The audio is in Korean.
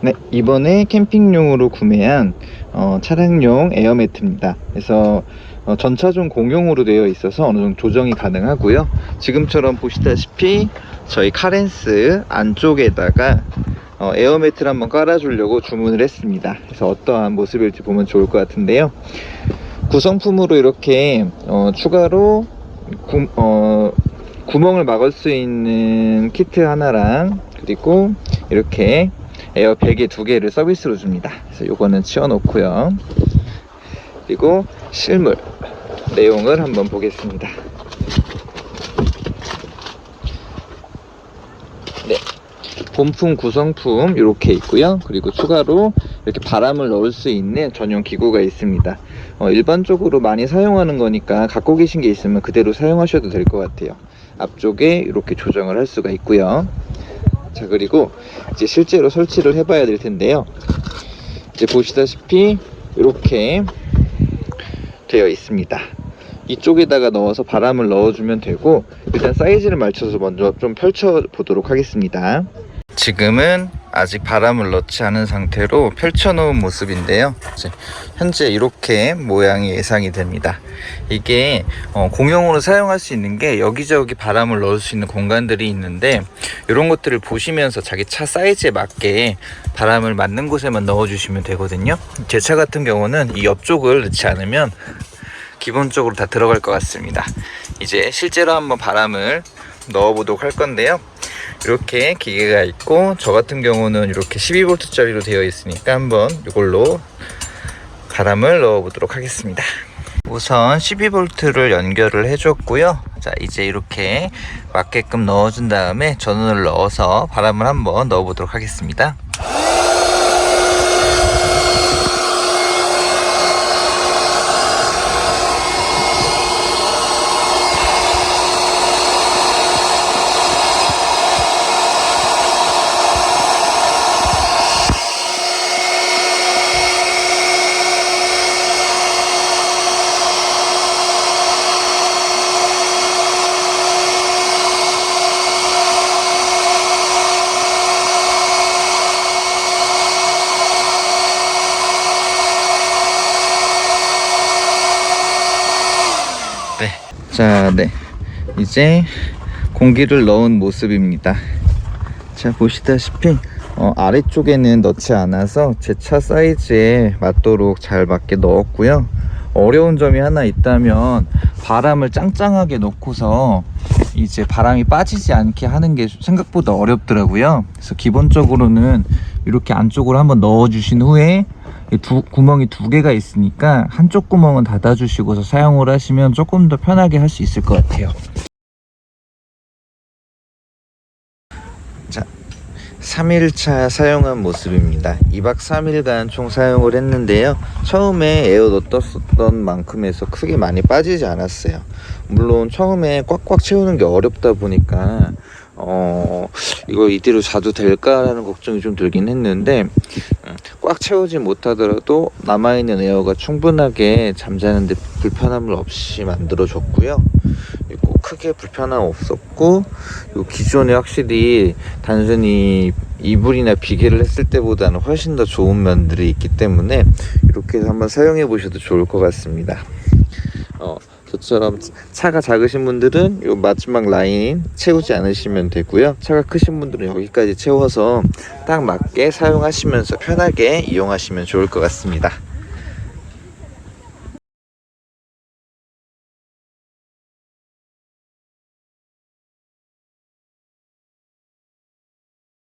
네, 이번에 캠핑용으로 구매한 어, 차량용 에어매트입니다. 그래서 어, 전차종 공용으로 되어 있어서 어느 정도 조정이 가능하고요. 지금처럼 보시다시피 저희 카렌스 안쪽에다가 어, 에어매트를 한번 깔아주려고 주문을 했습니다. 그래서 어떠한 모습일지 보면 좋을 것 같은데요. 구성품으로 이렇게 어, 추가로 구, 어, 구멍을 막을 수 있는 키트 하나랑 그리고 이렇게 에어 베개 두 개를 서비스로 줍니다. 그래서 요거는 치워놓고요. 그리고 실물 내용을 한번 보겠습니다. 네. 본품 구성품 이렇게 있고요. 그리고 추가로 이렇게 바람을 넣을 수 있는 전용 기구가 있습니다. 어, 일반적으로 많이 사용하는 거니까 갖고 계신 게 있으면 그대로 사용하셔도 될 것 같아요. 앞쪽에 이렇게 조정을 할 수가 있고요. 자 그리고 이제 실제로 설치를 해봐야 될 텐데요. 이제 보시다시피 이렇게 되어 있습니다. 이쪽에다가 넣어서 바람을 넣어주면 되고 일단 사이즈를 맞춰서 먼저 좀 펼쳐 보도록 하겠습니다. 지금은 아직 바람을 넣지 않은 상태로 펼쳐놓은 모습인데요. 현재 이렇게 모양이 예상이 됩니다. 이게 어, 공용으로 사용할 수 있는 게 여기저기 바람을 넣을 수 있는 공간들이 있는데 이런 것들을 보시면서 자기 차 사이즈에 맞게 바람을 맞는 곳에만 넣어주시면 되거든요. 제 차 같은 경우는 이 옆쪽을 넣지 않으면 기본적으로 다 들어갈 것 같습니다. 이제 실제로 한번 바람을 넣어보도록 할 건데요. 이렇게 기계가 있고 저 같은 경우는 이렇게 12V짜리로 되어 있으니까 한번 이걸로 바람을 넣어 보도록 하겠습니다. 우선 12V를 연결을 해줬고요. 자 이제 이렇게 맞게끔 넣어준 다음에 전원을 넣어서 바람을 한번 넣어 보도록 하겠습니다. 네. 자, 네. 이제 공기를 넣은 모습입니다. 자, 보시다시피 어, 아래쪽에는 넣지 않아서 제 차 사이즈에 맞도록 잘 맞게 넣었고요. 어려운 점이 하나 있다면 바람을 짱짱하게 넣고서 이제 바람이 빠지지 않게 하는 게 생각보다 어렵더라고요. 그래서 기본적으로는 이렇게 안쪽으로 한번 넣어 주신 후에 이 두, 구멍이 두 개가 있으니까 한쪽 구멍은 닫아 주시고서 사용을 하시면 조금 더 편하게 할 수 있을 것 같아요. 자, 3일차 사용한 모습입니다. 2박 3일간 총 사용을 했는데요. 처음에 에어 넣었던 만큼에서 크게 많이 빠지지 않았어요. 물론 처음에 꽉꽉 채우는 게 어렵다 보니까 어 이거 이대로 자도 될까라는 걱정이 좀 들긴 했는데 음, 꽉 채우지 못하더라도 남아있는 에어가 충분하게 잠자는데 불편함을 없이 만들어줬고요. 그리고 크게 불편함 없었고 요 기존에 확실히 단순히 이불이나 비계를 했을 때보다는 훨씬 더 좋은 면들이 있기 때문에 이렇게 해서 한번 사용해 보셔도 좋을 것 같습니다. 어, 저처럼 차가 작으신 분들은 요 마지막 라인 채우지 않으시면 되고요. 차가 크신 분들은 여기까지 채워서 딱 맞게 사용하시면서 편하게 이용하시면 좋을 것 같습니다.